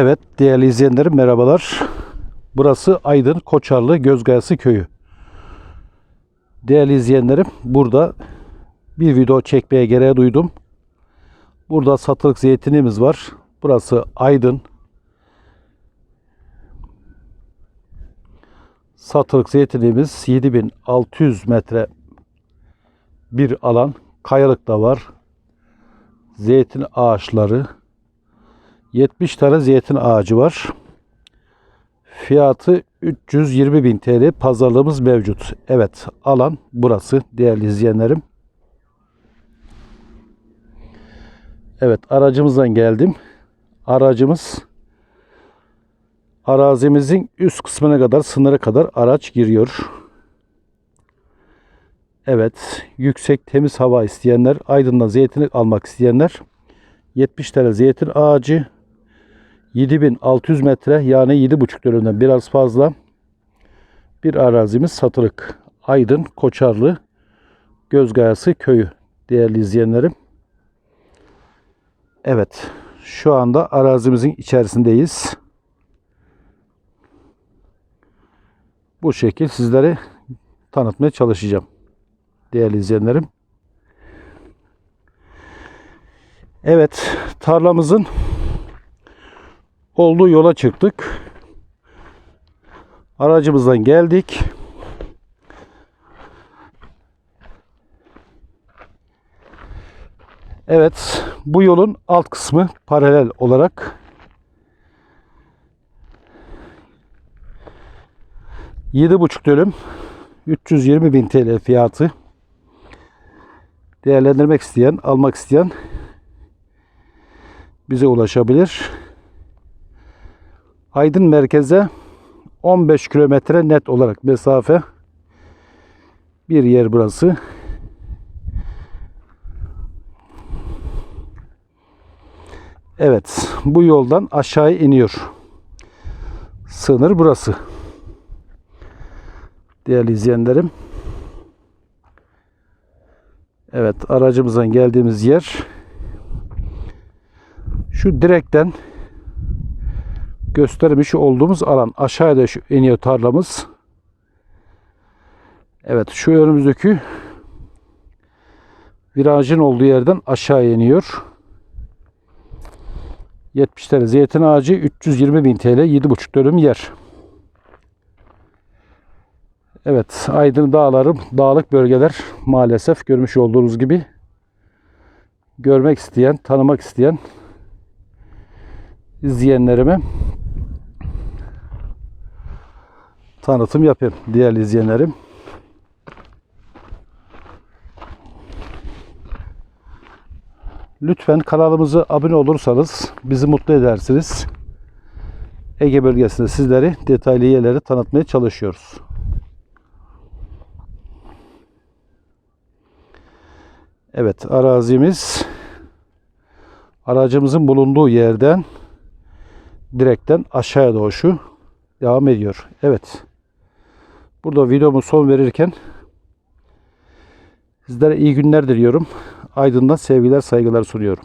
Evet değerli izleyenlerim merhabalar. Burası Aydın Koçarlı Gözgayası Köyü. Değerli izleyenlerim burada bir video çekmeye gereği duydum. Burada satılık zeytinimiz var. Burası Aydın. Satılık zeytinimiz 7600 metre bir alan. Kayalık da var. Zeytin ağaçları. 70 tane zeytin ağacı var. Fiyatı 320 bin TL. Pazarlığımız mevcut. Evet alan burası değerli izleyenlerim. Evet aracımızdan geldim. Aracımız arazimizin üst kısmına kadar sınıra kadar araç giriyor. Evet yüksek temiz hava isteyenler Aydın'da zeytinlik almak isteyenler 70 tane zeytin ağacı 7600 metre yani 7,5 dönümden biraz fazla bir arazimiz satılık. Aydın Koçarlı Gözgayası köyü değerli izleyenlerim. Evet şu anda arazimizin içerisindeyiz. Bu şekil sizlere tanıtmaya çalışacağım. Değerli izleyenlerim. Evet tarlamızın olduğu yola çıktık. Aracımızdan geldik. Evet, bu yolun alt kısmı paralel olarak yedi buçuk dönüm 320 bin TL fiyatı değerlendirmek isteyen, almak isteyen bize ulaşabilir. Aydın merkeze 15 kilometre net olarak mesafe bir yer burası. Evet, bu yoldan aşağı iniyor. Sınır burası. Değerli izleyenlerim. Evet, aracımızdan geldiğimiz yer şu direkten göstermiş olduğumuz alan. Aşağıda şu iniyor tarlamız. Evet şu önümüzdeki virajın olduğu yerden aşağı iniyor. 70 tane zeytin ağacı 320 bin TL 7,5 dönüm yer. Evet Aydın dağlarım dağlık bölgeler maalesef görmüş olduğunuz gibi görmek isteyen tanımak isteyen izleyenlerime tanıtım yapayım değerli izleyenlerim. Lütfen kanalımıza abone olursanız bizi mutlu edersiniz. Ege bölgesinde sizleri detaylı yerleri tanıtmaya çalışıyoruz. Evet arazimiz aracımızın bulunduğu yerden direkten aşağıya doğru devam ediyor. Evet. Burada videomu son verirken sizlere iyi günler diliyorum. Aydın'dan sevgiler, saygılar sunuyorum.